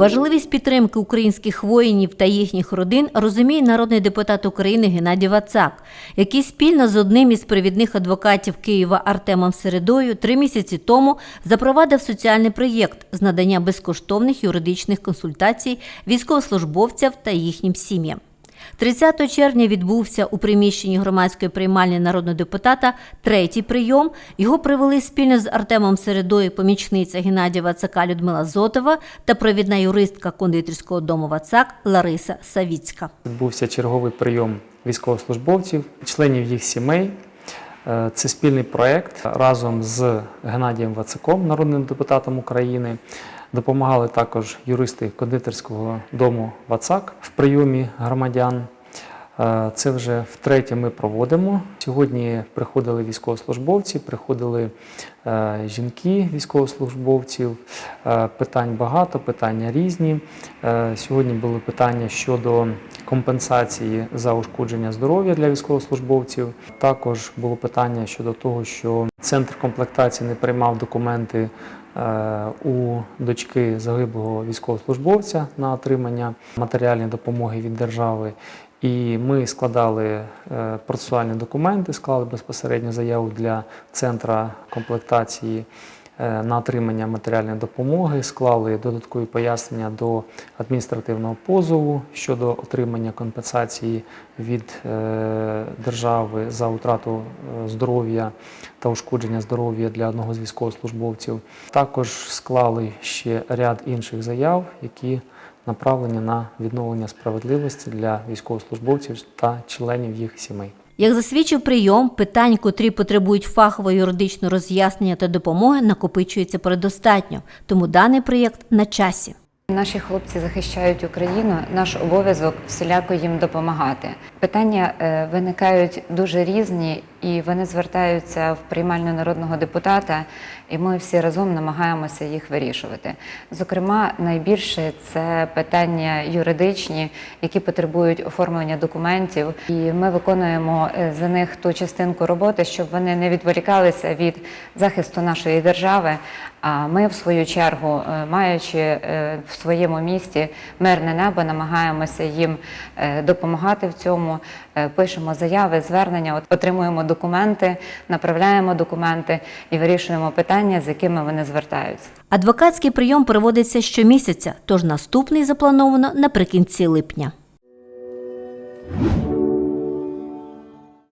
Важливість підтримки українських воїнів та їхніх родин розуміє народний депутат України Геннадій Вацак, який спільно з одним із провідних адвокатів Києва Артемом Середою три місяці тому запровадив соціальний проєкт з надання безкоштовних юридичних консультацій військовослужбовцям та їхнім сім'ям. 30 червня відбувся у приміщенні громадської приймальні народного депутата третій прийом. Його провели спільно з Артемом Середою помічниця Геннадія Вацака Людмила Зотова та провідна юристка кондитерського дому Вацак Лариса Савіцька. Відбувся черговий прийом військовослужбовців, членів їх сімей. Е, Це спільний проект разом з Геннадієм Вацаком, народним депутатом України. Допомагали також юристи кондитерського дому Вацак в прийомі громадян. Це вже втретє ми проводимо. Сьогодні приходили військовослужбовці, приходили е, жінки військовослужбовців. Е, Питань багато, питання різні. Е, Сьогодні були питання щодо компенсації за ушкодження здоров'я для військовослужбовців. Також було питання щодо того, що центр комплектації не приймав документи у дочки загиблого військовослужбовця на отримання матеріальної допомоги від держави. І ми складали е, процесуальні документи, склали безпосередньо заяву для центра комплектації е, на отримання матеріальної допомоги, склали додаткові пояснення до адміністративного позову щодо отримання компенсації від е, держави за втрату здоров'я та ушкодження здоров'я для одного з військовослужбовців. Також склали ще ряд інших заяв, які направлені на відновлення справедливості для військовослужбовців та членів їх сімей. Як засвідчив прийом, питань, котрі потребують фахового юридичного роз'яснення та допомоги, накопичується предостатньо, тому даний проєкт на часі. Наші хлопці захищають Україну. Наш обов'язок всіляко їм допомагати. Питання е, виникають дуже різні, і вони звертаються в приймальну народного депутата, і ми всі разом намагаємося їх вирішувати. Зокрема, найбільше це питання юридичні, які потребують оформлення документів, і ми виконуємо е, за них ту частинку роботи, щоб вони не відволікалися від захисту нашої держави. А ми, в свою чергу, е, маючи е, в своєму місті мирне небо, намагаємося їм допомагати в цьому. Пишемо заяви, звернення, от- отримуємо документи, направляємо документи і вирішуємо питання, з якими вони звертаються. Адвокатський прийом проводиться щомісяця, тож наступний заплановано наприкінці липня.